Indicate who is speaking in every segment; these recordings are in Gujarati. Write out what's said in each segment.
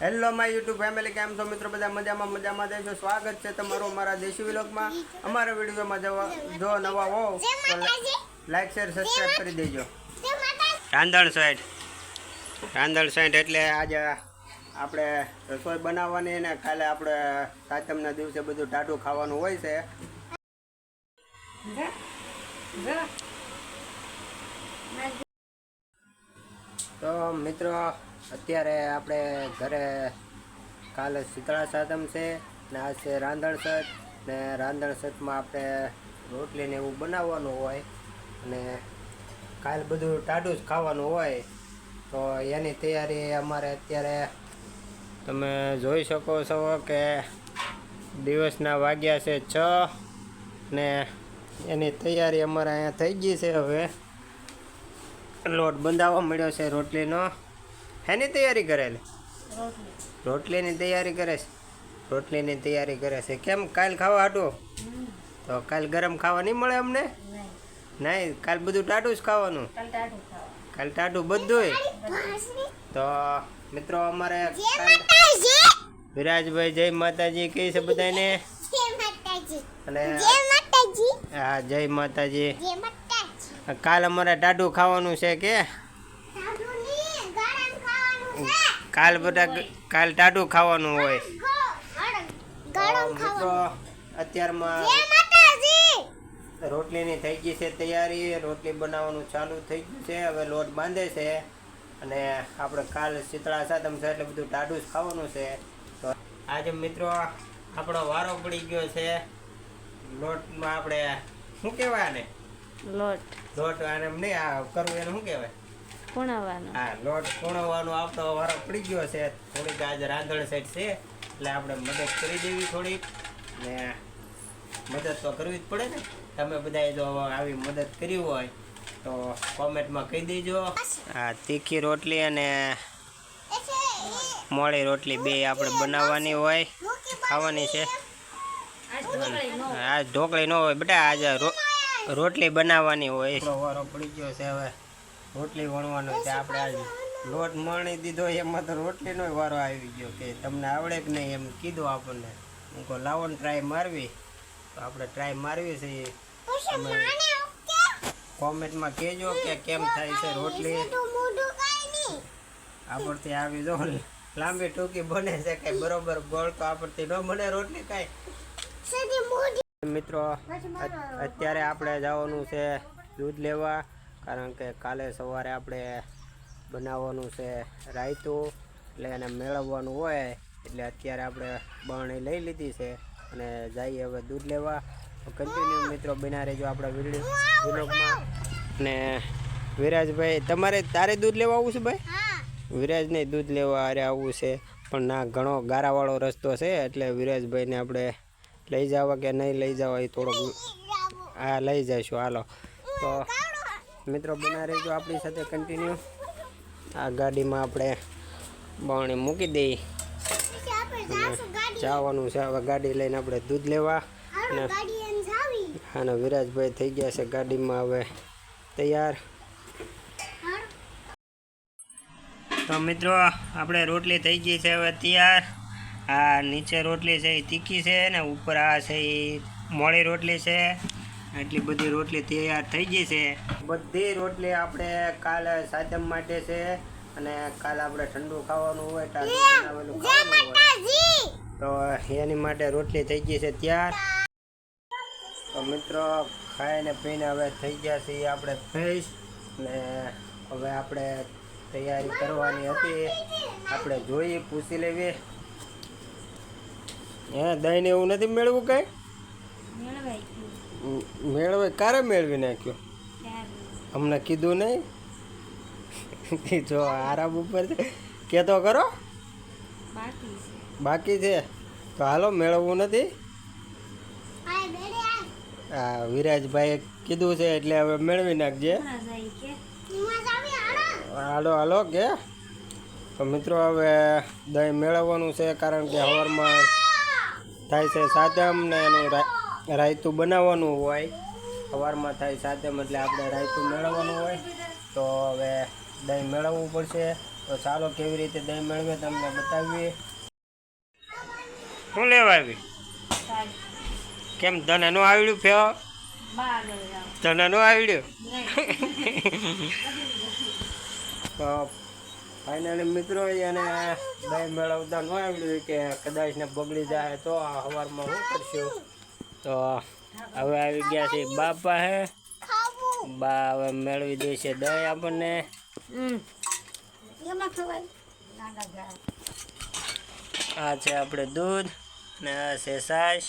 Speaker 1: હેલો માય યુટ્યુબ ફેમિલી કેમ છો મિત્રો? બધા મજામાં મજામાં દેશો સ્વાગત છે તમારું અમારા દેશી વિલોકમાં અમારા વિડીયોમાં જવા જો નવા હો તો લાઈક શેર સબસ્ક્રાઈબ કરી દેજો. રાંધણ સાઈડ રાંધણ સાઈડ એટલે આજે આપણે રસોઈ બનાવવાની ને કાલે આપણે સાતમના દિવસે બધું ટાટું ખાવાનું હોય છે. તો મિત્રો અત્યારે આપણે ઘરે કાલે શીતળા સાતમ છે ને આજ છે રાંધણ સત ને રાંધણ સતમાં આપણે રોટલી ને એવું બનાવવાનું હોય અને કાલ બધું ટાઢું જ ખાવાનું હોય તો એની તૈયારી અમારે અત્યારે તમે જોઈ શકો છો કે દિવસના વાગ્યા છે છ ને એની તૈયારી અમારે અહીંયા થઈ ગઈ છે હવે. લોટ બંધાવવા મળ્યો છે રોટલીનો. હેની તૈયારી કરેલી રોટલીની તૈયારી કરે છે? રોટલીની તૈયારી કરે છે. કેમ કાલ ખાવા હાટું? તો કાલ ગરમ ખાવા નહીં મળે અમને? નહીં. કાલ બધું ટાટું જ ખાવાનું? કાલ ટાટું બધું તો મિત્રો અમારે વિરાજભાઈ જય માતાજી કહે છે બધાને અને હા જય માતાજી. કાલ અમારે ટાટું ખાવાનું છે કે? કાલ બધા કાલ ટાટું ખાવાનું હોય. તો મિત્રો અત્યારમાં રોટલીની થઈ ગઈ છે તૈયારી. રોટલી બનાવવાનું ચાલુ થઈ ગયું છે. હવે લોટ બાંધે છે. અને આપણે કાલ શીતળા સાતમ છે એટલે બધું ટાઢું જ ખાવાનું છે. તો આજે મિત્રો આપણો વારો પડી ગયો છે. લોટમાં આપણે શું કહેવાય ને
Speaker 2: લોટ.
Speaker 1: લોટ આને નહીં આ કરવું એને શું કહેવાય?
Speaker 2: પૂણવાનો
Speaker 1: હા લોટ પૂણવાનો આવતો વારો પડી ગયો છે. થોડીક આજે રાંધણ સાઈડ છે. એટલે આપણે મદદ કરી દેવી થોડીક. ને મદદ તો કરવી જ પડે ને. તમે બધાએ જો આવી મદદ કરી હોય તો કોમેન્ટમાં કહી દેજો. હા તીખી રોટલી અને મોળી રોટલી બે આપણે બનાવવાની હોય. ખાવાની છે. આ ઢોકળી ન હોય. બેટા આજે રોટલી બનાવવાની હોય. વારો પડી ગયો છે હવે. રોટલી વણવાનો છે આપણે આજે લોટ મણી દીધો એમાં તો રોટલીનો વારો આવી ગયો કે તમને આવડે કે નહીં એમ કીધું આપણને. હું કહું લાવો ને ટ્રાય મારવી. તો આપણે ટ્રાય મારવી છે કોમેન્ટમાં કહેજો કે કેમ થાય છે રોટલી. આપણથી આવી જો લાંબી ટૂંકી બને છે કઈ બરોબર ગોળ તો આપણથી ન બને રોટલી કાંઈ. મિત્રો અત્યારે આપણે જવાનું છે દૂધ લેવા. કારણ કે કાલે સવારે આપણે બનાવવાનું છે રાયતું એટલે એને મેળવવાનું હોય એટલે અત્યારે આપણે બરણી લઈ લીધી છે અને જઈએ હવે દૂધ લેવા. કન્ટિન્યુ મિત્રો બના રહેજો આપણા વીડિયો વિલોગમાં અને વિરાજભાઈ તમારે તારે દૂધ લેવા આવવું છે ભાઈ? વિરાજને દૂધ લેવા અરે આવવું છે પણ ના ઘણો ગારાવાળો રસ્તો છે એટલે વિરાજભાઈને આપણે લઈ જવા કે નહીં લઈ જવા એ થોડોક હા લઈ જઈશું હાલો. તો મિત્રો, બના રહેજો આપણી સાથે કન્ટિન્યુ આ ગાડીમાં આપણે બાવણી મૂકી દઈ જવાનું છે, હવે ગાડી લઈને આપણે દૂધ લેવા. અને વિરાજભાઈ થઈ ગયા છે ગાડીમાં હવે તૈયાર. તો મિત્રો, આપણે રોટલી થઈ ગઈ છે હવે તૈયાર. આ નીચે રોટલી છે એ તીખી છે ને, ઉપર આ છે એ મોડી રોટલી છે. એટલી બધી રોટલી તૈયાર થઈ ગઈ છે. બધી રોટલી આપણે કાલે સાતમ માટે છે અને કાલે આપણે ઠંડુ ખાવાનું હોય ટાઢું બનાવેલું ખાવાનું હોય. તો એની માટે રોટલી થઈ ગઈ છે તૈયાર. તો મિત્રો ખાઈને પીને હવે થઈ ગયા છે આપણે ફ્રેશ ને હવે આપણે તૈયારી કરવાની હતી. આપણે જોઈએ પૂછી લેવી. હે દહીં એવું નથી મેળવું કઈ? મેળવે? ક્યારે મેળવી નાખ્યો? અમને કીધું નહીં. જો આરામ ઉપર છે. કહેતો કરો. બાકી છે. તો હાલો મેળવવું નથી. હા વિરાજભાઈએ કીધું છે એટલે હવે મેળવી નાખજે. હાલો. હાલો કે. તો મિત્રો હવે દહીં મેળવવાનું છે કારણ કે સવારમાં થાય છે સાતમ ને એનું રા- રાયતું બનાવવાનું હોય, સવારમાં થાય સાતમ એટલે આપણે રાયતું મેળવવાનું હોય, તો હવે દહીં મેળવવું પડશે. તો ચાલો કેવી રીતે દહીં મેળવે તમને બતાવીએ. શું લેવા આવી કેમ ધને નું આવડ્યું ફેવ ધને નું આવડ્યું? તો ફાઇનલી મિત્રો, એને દહીં મેળવતા ન આવડ્યું કે કદાચ ને બગડી જાય તો આ સવારમાં શું કરશું? તો હવે આવી ગયા છે બાપા હે. બા હવે મેળવી દેશે દહીં આપણને. આ છે આપણે દૂધ ને આ છે છાશ.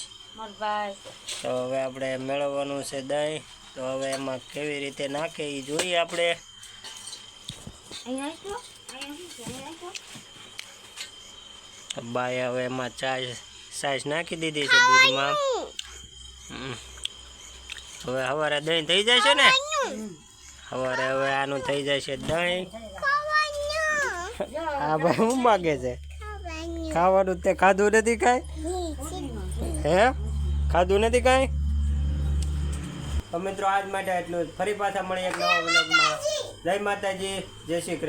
Speaker 1: તો હવે આપણે મેળવવાનું છે દહીં. તો હવે એમાં કેવી રીતે નાખે એ જોઈએ આપણે. તો બાએ હવે એમાં ચા છાશ નાખી દીધી છે દૂધમાં. હમ. હવે સવારે દહીં થઈ જશે ને? સવારે હવે આનું થઈ જશે દહીં. હા ભાઈ શું માગે છે? ખાવાનું તે ખાધું નથી કાંઈ? હે? ખાધું નથી કાંઈ? તો મિત્રો આજ માટે એટલું ફરી પાછા મળીએ એક નવા વ્લોગમાં જય માતાજી. જય શ્રી કૃષ્ણ.